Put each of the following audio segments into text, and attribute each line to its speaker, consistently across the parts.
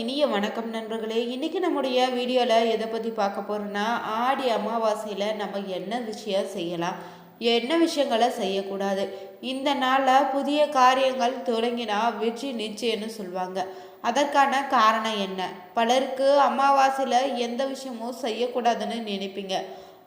Speaker 1: இனிய வணக்கம் நண்பர்களே இன்றைக்கி நம்முடைய வீடியோவில் எதை பற்றி பார்க்க போகிறோன்னா ஆடி அமாவாசையில் நம்ம என்ன விஷயம் செய்யலாம் என்ன விஷயங்களை செய்யக்கூடாது இந்த நாளில் புதிய காரியங்கள் தொடங்கினா வெற்றி நிச்சயம்னு சொல்லுவாங்க. அதற்கான காரணம் என்ன? பலருக்கு அமாவாசையில் எந்த விஷயமும் செய்யக்கூடாதுன்னு நினைப்பீங்க.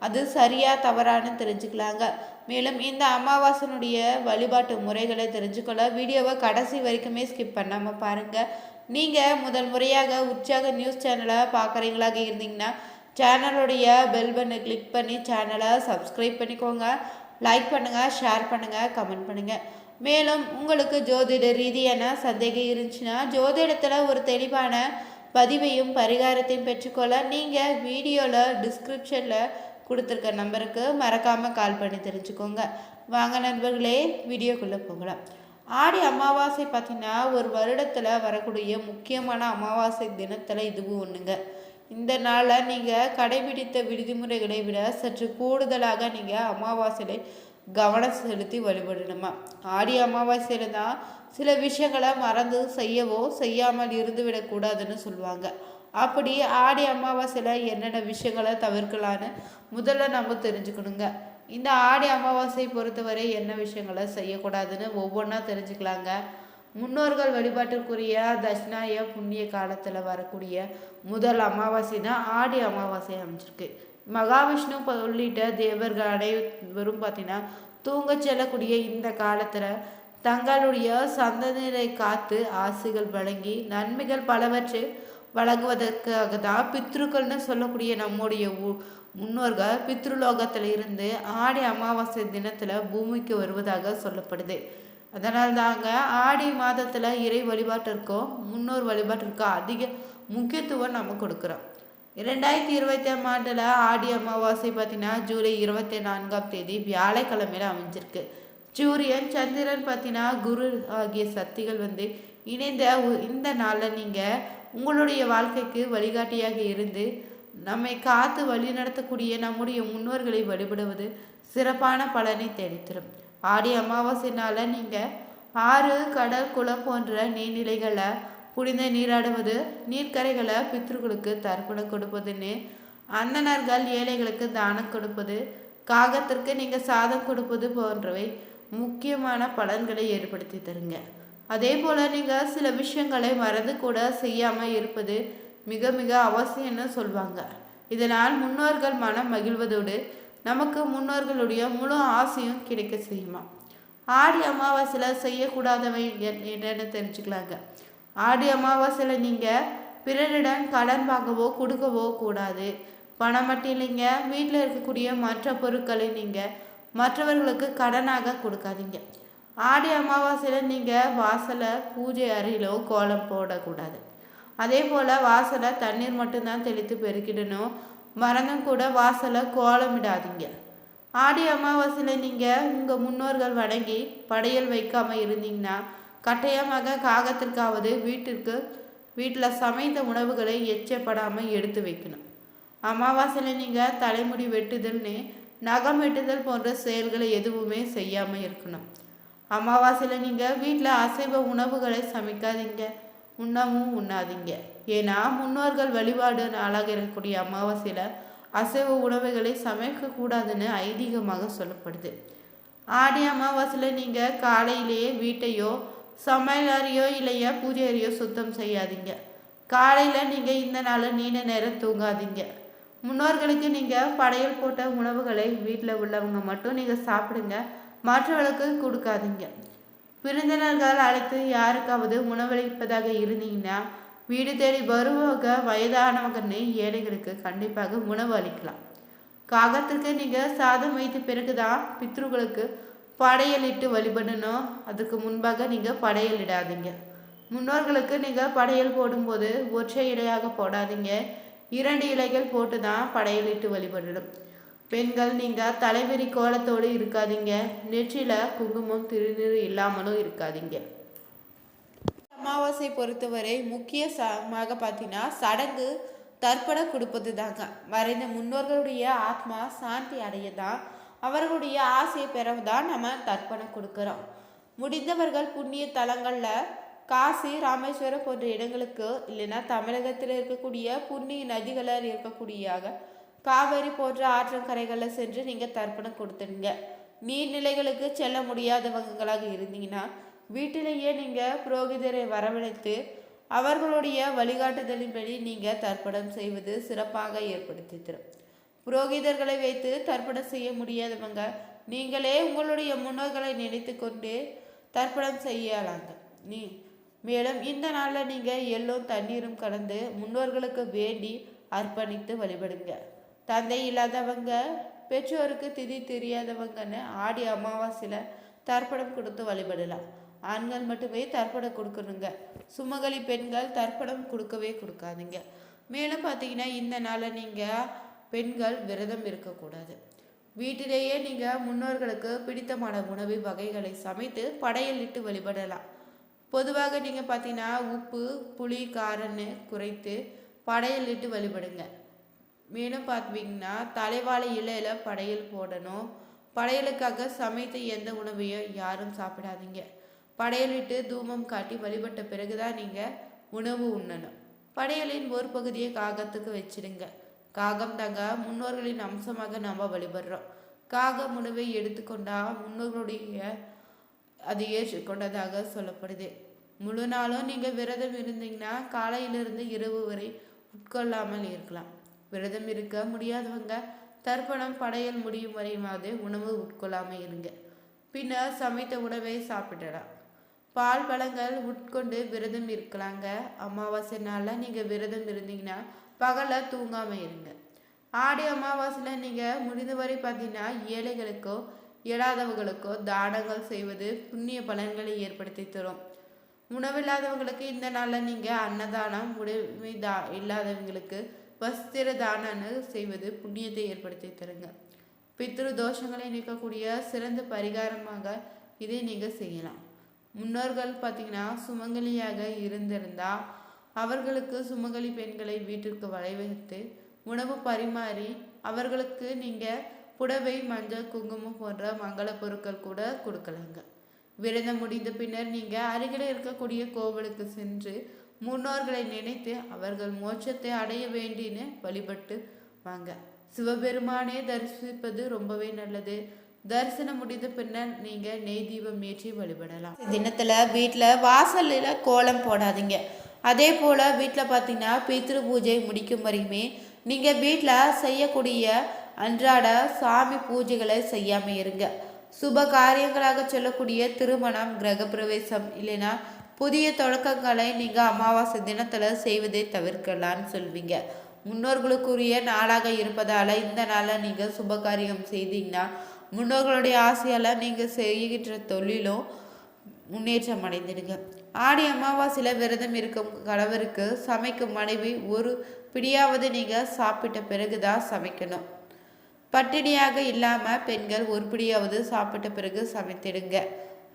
Speaker 1: அது சரியா தவறான்னு தெரிஞ்சுக்கலாங்க. மேலும் இந்த அமாவாசனுடைய வழிபாட்டு முறைகளை தெரிஞ்சுக்கொள்ள வீடியோவை கடைசி வரைக்குமே ஸ்கிப் பண்ணாமல் பாருங்கள் நீங்கள் முதல் முறையாக உற்சாக நியூஸ் சேனலை பார்க்குறீங்களாக இருந்தீங்கன்னா சேனலுடைய பெல் பட்டனை கிளிக் பண்ணி சேனலை சப்ஸ்கிரைப் பண்ணிக்கோங்க. லைக் பண்ணுங்கள் ஷேர் பண்ணுங்கள் கமெண்ட் பண்ணுங்கள் மேலும் உங்களுக்கு ஜோதிட ரீதியான சந்தேகம் இருந்துச்சுன்னா ஜோதிடத்தில் ஒரு தெளிவான பதிவையும் பரிகாரத்தையும் பெற்றுக்கொள்ள நீங்கள் வீடியோவில் டிஸ்கிரிப்ஷனில் கொடுத்துருக்க நம்பருக்கு மறக்காமல் கால் பண்ணி தெரிஞ்சுக்கோங்க. வாங்க நண்பர்களே வீடியோக்குள்ளே போகலாம். ஆடி அமாவாசை பார்த்தீங்கன்னா ஒரு வருடத்தில் வரக்கூடிய முக்கியமான அமாவாசை தினத்தில் இதுவும் ஒன்றுங்க இந்த நாளில் நீங்கள் கடைபிடித்த விதிமுறைகளை விட சற்று கூடுதலாக நீங்கள் அமாவாசையில் கவனம் செலுத்தி வழிபடணுமா? ஆடி அமாவாசையில் தான் சில விஷயங்களை மறந்து செய்யவோ செய்யாமல் இருந்து விடக்கூடாதுன்னு சொல்லுவாங்க. அப்படி ஆடி அமாவாசையில் என்னென்ன விஷயங்களை தவிர்க்கலான்னு முதல்ல நம்ம தெரிஞ்சுக்கணுங்க. இந்த ஆடி அமாவாசை பொறுத்தவரை என்ன விஷயங்களை செய்யக்கூடாதுன்னு ஒவ்வொன்றா தெரிஞ்சுக்கலாங்க. முன்னோர்கள் வழிபாட்டிற்குரிய தட்சிணாய புண்ணிய காலத்தில் வரக்கூடிய முதல் அமாவாசை தான் ஆடி அமாவாசை அமைஞ்சிருக்கு. மகாவிஷ்ணு உள்ளிட்ட தேவர்கள் அனைவரும் பார்த்தீங்கன்னா தூங்க செல்லக்கூடிய இந்த காலத்தில் தங்களுடைய சந்ததியை காத்து ஆசைகள் வழங்கி நன்மைகள் பலவற்றை வழங்குவதற்காக தான் பித்ருக்கள்னு சொல்லக்கூடிய நம்முடைய முன்னோர்கள் பித்ருலோகத்தில் இருந்து ஆடி அமாவாசை தினத்தில் பூமிக்கு வருவதாக சொல்லப்படுது. அதனால் தாங்க ஆடி மாதத்தில் இறை வழிபாட்டிற்கும் முன்னோர் வழிபாட்டிற்கும் அதிக முக்கியத்துவம் நம்ம கொடுக்குறோம். இரண்டாயிரத்தி இருபத்தி ஆண்டில் ஆடி அமாவாசை பார்த்தீங்கன்னா ஜூலை இருபத்தி நான்காம் தேதி வியாழக்கிழமையில் அமைஞ்சிருக்கு. சூரியன் சந்திரன் பார்த்தீங்கன்னா குரு ஆகிய சக்திகள் வந்து இணைந்த இந்த நாளில் நீங்கள் உங்களுடைய வாழ்க்கைக்கு வழிகாட்டியாக இருந்து நம்மை காத்து வழி நடத்தக்கூடிய நம்முடைய முன்னோர்களை வழிபடுவது சிறப்பான பலனை தேடித்தரும். ஆடி அமாவாசைனால நீங்கள் ஆறு கடல் குளம் போன்ற நீர்நிலைகளை புனித நீராடுவது நீர்க்கரைகளை பித்ருக்களுக்கு தர்ப்பணம் கொடுப்பதுன்னு அந்தனர்கள் ஏழைகளுக்கு தானம் கொடுப்பது காகத்திற்கு நீங்கள் சாதம் கொடுப்பது போன்றவை முக்கியமான பலன்களை ஏற்படுத்தி தருங்க. அதே போல் நீங்கள் சில விஷயங்களை மறந்து கூட செய்யாமல் இருப்பது மிக மிக அவசியம்னு சொல்லுவாங்க இதனால் முன்னோர்கள் மனம் மகிழ்வதோடு நமக்கு முன்னோர்களுடைய முழு ஆசையும் கிடைக்க செய்யுமா ஆடி அமாவாசையில் செய்யக்கூடாதவை என்னென்னு தெரிஞ்சுக்கலாங்க. ஆடி அமாவாசையில் நீங்கள் பிறரிடம் கடன் வாங்கவோ கொடுக்கவோ கூடாது. பணம் மட்டும் இல்லைங்க வீட்டில் இருக்கக்கூடிய மற்ற பொருட்களை நீங்கள் மற்றவர்களுக்கு கடனாக கொடுக்காதீங்க. ஆடி அமாவாசையில் நீங்கள் வாசலை பூஜை அறையிலோ கோலம் போடக்கூடாது. அதே போல் வாசலை தண்ணீர் மட்டும்தான் தெளித்து பெருக்கிடணும். மரங்கம் கூட வாசலை கோலமிடாதீங்க. ஆடி அமாவாசையில் நீங்கள் உங்கள் முன்னோர்கள் வணங்கி படையல் வைக்காமல் இருந்தீங்கன்னா கட்டாயமாக காகத்திற்காவது வீட்டிற்கு வீட்டில் சமைத்த உணவுகளை எச்சப்படாமல் எடுத்து வைக்கணும். அமாவாசையில் நீங்கள் தலைமுடி வெட்டுதல்னு நகம் வெட்டுதல் போன்ற செயல்களை எதுவுமே செய்யாமல் இருக்கணும். அமாவாசையில் நீங்கள் வீட்டில் அசைவ உணவுகளை சமைக்காதீங்க. உண்ணவும் உண்ணாதீங்க. ஏன்னா முன்னோர்கள் வழிபாடு நாளாக இருக்கக்கூடிய அமாவாசையில் அசைவ உணவுகளை சமைக்கக்கூடாதுன்னு ஐதீகமாக சொல்லப்படுது. ஆடி அமாவாசையில் நீங்கள் காலையிலேயே வீட்டையோ சமையல் இல்லையா பூஜை அறியோ சுத்தம் செய்யாதீங்க. காலையில் நீங்கள் இந்த நாள் நீண்ட நேரம் தூங்காதீங்க. முன்னோர்களுக்கு நீங்கள் படையல் போட்ட உணவுகளை வீட்டில் உள்ளவங்க மட்டும் நீங்கள் சாப்பிடுங்க. மற்றவர்களுக்கு கொடுக்காதீங்க. விருந்தினர்கள் அழைத்து யாருக்காவது உணவளிப்பதாக இருந்தீங்கன்னா வீடு தேடி வருவாக வயதானவங்கன்னு ஏழைகளுக்கு கண்டிப்பாக உணவு அளிக்கலாம். காகத்திற்கு நீங்கள் சாதம் வைத்த பிறகு தான் பித்ருகளுக்கு படையலிட்டு வழிபடணும். அதுக்கு முன்பாக நீங்கள் படையலிடாதீங்க. முன்னோர்களுக்கு நீங்கள் படையல் போடும்போது ஒற்றை இலையாக போடாதீங்க. இரண்டு இலைகள் போட்டு தான் படையலிட்டு வழிபடணும். பெண்கள் நீங்கள் தலைவரி கோலத்தோடு இருக்காதீங்க. நெற்றியில் குங்குமம் திருநீர் இல்லாமலும் இருக்காதீங்க. அமாவாசை பொறுத்தவரை முக்கிய சமாக பார்த்தீங்கன்னா சடங்கு தர்ப்பணம் கொடுப்பது தாங்க. மறைந்த முன்னோர்களுடைய ஆத்மா சாந்தி அடைய தான் அவர்களுடைய ஆசையை பெற தான் நம்ம தர்ப்பணம் கொடுக்குறோம். முடிந்தவர்கள் புண்ணிய தலங்களில் காசி ராமேஸ்வரம் போன்ற இடங்களுக்கு இல்லைன்னா தமிழகத்தில் இருக்கக்கூடிய புண்ணிய நதிகளில் இருக்கக்கூடியாக காவேரி போன்ற ஆற்றங்கரைகளில் சென்று நீங்கள் தர்ப்பணம் கொடுத்துடுங்க. நீர்நிலைகளுக்கு செல்ல முடியாதவங்களாக இருந்தீங்கன்னா வீட்டிலேயே நீங்கள் புரோகிதரை வரவழைத்து அவர்களுடைய வழிகாட்டுதலின்படி நீங்கள் தர்ப்பணம் செய்வது சிறப்பாக ஏற்படுத்தி தரும் புரோகிதர்களை வைத்து தர்ப்பணம் செய்ய முடியாதவங்க நீங்களே உங்களுடைய முன்னோர்களை நினைத்து கொண்டு தர்ப்பணம் செய்யலாங்க. நீ மேலும் இந்த நாளில் நீங்கள் எள்ளும் தண்ணீரும் கலந்து முன்னோர்களுக்கு வேண்டி அர்ப்பணித்து வழிபடுங்க. தந்தை இல்லாதவங்க பெற்றோருக்கு திதி தெரியாதவங்கன்னு ஆடி அமாவாசையில் தர்ப்பணம் கொடுத்து வழிபடலாம். ஆண்கள் மட்டுமே தர்ப்பணம் கொடுக்கணுங்க. சுமகலி பெண்கள் தர்ப்பணம் கொடுக்கவே கொடுக்காதீங்க. மேலும் பார்த்தீங்கன்னா இந்த நாளில் நீங்கள் பெண்கள் விரதம் இருக்கக்கூடாது. வீட்டிலேயே நீங்கள் முன்னோர்களுக்கு பிடித்தமான உணவு வகைகளை சமைத்து படையலிட்டு வழிபடலாம். பொதுவாக நீங்கள் பார்த்தீங்கன்னா உப்பு புளி காரன்னு குறைத்து படையலிட்டு வழிபடுங்க. மேலும் பார்த்தீங்கன்னா தலைவாழை இலையில் படையல் போடணும். படையலுக்காக சமைத்த எந்த உணவையும் யாரும் சாப்பிடாதீங்க. படையலிட்டு தூமம் காட்டி வழிபட்ட பிறகுதான் நீங்கள் உணவு உண்ணணும். படையலின் ஒரு பகுதியை காகத்துக்கு வச்சிடுங்க. காகம் தாங்க முன்னோர்களின் அம்சமாக நாம் வழிபடுறோம். காகம் உணவை எடுத்துக்கொண்டா முன்னோர்களுடைய அது ஏற்றுக்கொண்டதாக சொல்லப்படுது. முழு நாளும் நீங்கள் விரதம் இருந்தீங்கன்னா காலையிலிருந்து இரவு வரை உட்கொள்ளாமல் இருக்கலாம். விரதம் இருக்க முடியாதவங்க தர்ப்பணம் படையல் முடியும் வரையுமாவது உணவு உட்கொள்ளாமல் இருங்க. பின்னர் சமைத்த உணவை சாப்பிடலாம். பால் பழங்கள் உட்கொண்டு விரதம் இருக்கலாங்க. அமாவாசை நாளில் நீங்கள் விரதம் இருந்தீங்கன்னா பகலில் தூங்காமல் இருங்க. ஆடி அமாவாசையில் நீங்கள் முடிந்தவரை பார்த்தீங்கன்னா ஏழைகளுக்கோ இயலாதவர்களுக்கோ தானங்கள் செய்வது புண்ணிய பலன்களை ஏற்படுத்தி தரும். உணவில்லாதவங்களுக்கு இந்த நாளில் நீங்கள் அன்னதானம் உடைமை தா இல்லாதவங்களுக்கு வஸ்திர தானங்கள் செய்வது புண்ணியத்தை ஏற்படுத்தி தருங்க. பித்ரு தோஷங்களை நீக்கக்கூடிய சிறந்த பரிகாரமாக இதை நீங்கள் செய்யலாம். முன்னோர்கள் பார்த்தீங்கன்னா சுமங்கலியாக இருந்திருந்தா அவர்களுக்கு சுமங்கலி பெண்களை வீட்டிற்கு வரவைத்து உணவு பரிமாறி அவர்களுக்கு நீங்கள் புடவை மஞ்சள் குங்குமம் போன்ற மங்கள பொருட்கள் கூட கொடுக்கலாங்க. விரதம் முடிந்த பின்னர் நீங்கள் அருகில் இருக்கக்கூடிய கோவிலுக்கு சென்று முன்னோர்களை நினைத்து அவர்கள் மோட்சத்தை அடைய வேண்டின்னு வழிபட்டு வாங்க. சிவபெருமானே தரிசிப்பது ரொம்பவே நல்லது. தரிசனம் முடிந்த பின்னர் நீங்க நெய் தீபம் ஏற்றி வழிபடலாம். தினத்துல வீட்டில் வாசலில் கோலம் போடாதீங்க. அதே போல் வீட்டில் பார்த்தீங்கன்னா பித்ரு பூஜை முடிக்கும் வரையுமே நீங்கள் வீட்டில் செய்யக்கூடிய அன்றாட சாமி பூஜைகளை செய்யாமல் இருங்க. சுப காரியங்களாக சொல்லக்கூடிய திருமணம் கிரகப்பிரவேசம் இல்லைன்னா புதிய தொடக்கங்களை நீங்கள் அமாவாசை தினத்தில் செய்வதை தவிர்க்கலான்னு சொல்வீங்க. முன்னோர்களுக்குரிய நாளாக இருப்பதால் இந்த நாளில் நீங்கள் சுபகாரியம் செய்தீங்கன்னா முன்னோர்களுடைய ஆசையால் நீங்கள் செய்கின்ற தொழிலும் முன்னேற்றம் அடைந்திடுங்க. ஆடி அமாவாசையில் விரதம் இருக்கும் கணவருக்கு சமைக்கும் மனைவி ஒரு பிடியாவது நீங்கள் சாப்பிட்ட பிறகு தான் சமைக்கணும். பட்டினியாக இல்லாமல் பெண்கள் ஒரு பிடியாவது சாப்பிட்ட பிறகு சமைத்திடுங்க.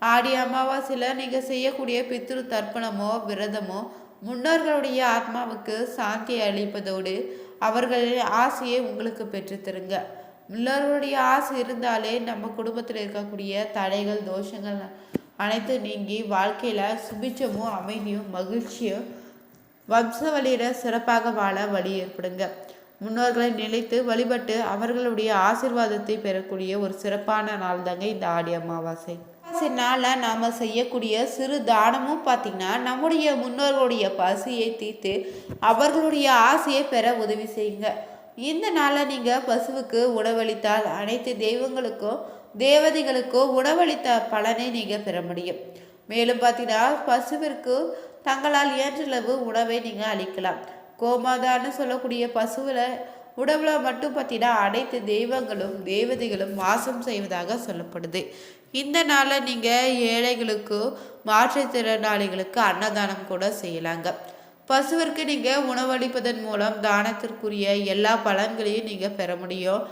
Speaker 1: ஆடி அமாவாசையில் நீங்கள் செய்யக்கூடிய பித்ரு தர்ப்பணமோ விரதமோ முன்னோர்களுடைய ஆத்மாவுக்கு சாந்தியை அளிப்பதோடு அவர்களின் ஆசையை உங்களுக்கு பெற்றுத்தருங்க முன்னோர்களுடைய ஆசை இருந்தாலே நம்ம குடும்பத்தில் இருக்கக்கூடிய தடைகள் தோஷங்கள் அனைத்து நீங்கி வாழ்க்கையில் சுபிச்சமும் அமைதியும் மகிழ்ச்சியும் வம்ச வழியில சிறப்பாக வாழ வழி ஏற்படுங்க. முன்னோர்களை நிலைத்து வழிபட்டு அவர்களுடைய ஆசிர்வாதத்தை பெறக்கூடிய ஒரு சிறப்பான நாள் தாங்க இந்த ஆடி அமாவாசை. அமாவாசை நாம் செய்யக்கூடிய சிறு தானமும் பார்த்திங்கன்னா நம்முடைய முன்னோர்களுடைய பசியை தீர்த்து அவர்களுடைய ஆசையை பெற உதவி செய்யுங்க. இந்த நாளில் நீங்கள் பசுவுக்கு உணவளித்தால் அனைத்து தெய்வங்களுக்கும் தேவதைகளுக்கோ உணவளித்த பலனை நீங்கள் பெற முடியும். மேலும் பார்த்தீங்கன்னா பசுவிற்கு தங்களால் இயன்றளவு உணவை நீங்கள் அளிக்கலாம். கோமாதான்னு சொல்லக்கூடிய பசுவில் உடவுல மட்டும் பார்த்தீங்கன்னா அனைத்து தெய்வங்களும் தேவதைகளும் வாசம் செய்வதாக சொல்லப்படுது. இந்த நாளில் நீங்கள் ஏழைகளுக்கு மாற்றுத்திறனாளிகளுக்கு அன்னதானம் கூட செய்யலாங்க. பசுவிற்கு நீங்கள் உணவளிப்பதன் மூலம் தானத்திற்குரிய எல்லா பலன்களையும் நீங்கள் பெற முடியும்.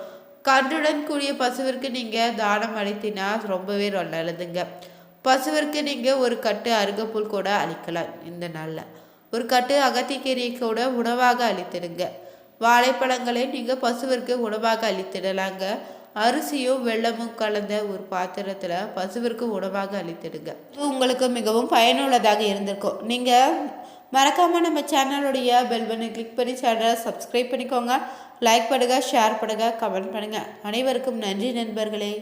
Speaker 1: கன்றுடன் கூடிய பசுவிற்கு நீங்கள் தானம் அளித்தினா ரொம்பவே நல்லதுங்க. பசுவிற்கு நீங்கள் ஒரு கட்டு அருகப்புல் கூட அளிக்கலாம் இந்த நாளில். ஒரு கட்டு அகத்திக்கீரை கூட உணவாக அளித்திடுங்க. வாழைப்பழங்களை நீங்கள் பசுவிற்கு உணவாக அளித்திடலாங்க. அரிசியும் வெள்ளமும் கலந்த ஒரு பாத்திரத்தில் பசுவிற்கு உணவாக அளித்திடுங்க. இது உங்களுக்கு மிகவும் பயனுள்ளதாக இருந்திருக்கும். நீங்கள் மறக்காமல் நம்ம சேனலுடைய பெல் பண்ணி கிளிக் பண்ணி சேனலை சப்ஸ்கிரைப் பண்ணிக்கோங்க. லைக் பண்ணுங்கள் ஷேர் பண்ணுங்கள் கமெண்ட் பண்ணுங்கள் அனைவருக்கும் நன்றி நண்பர்களே.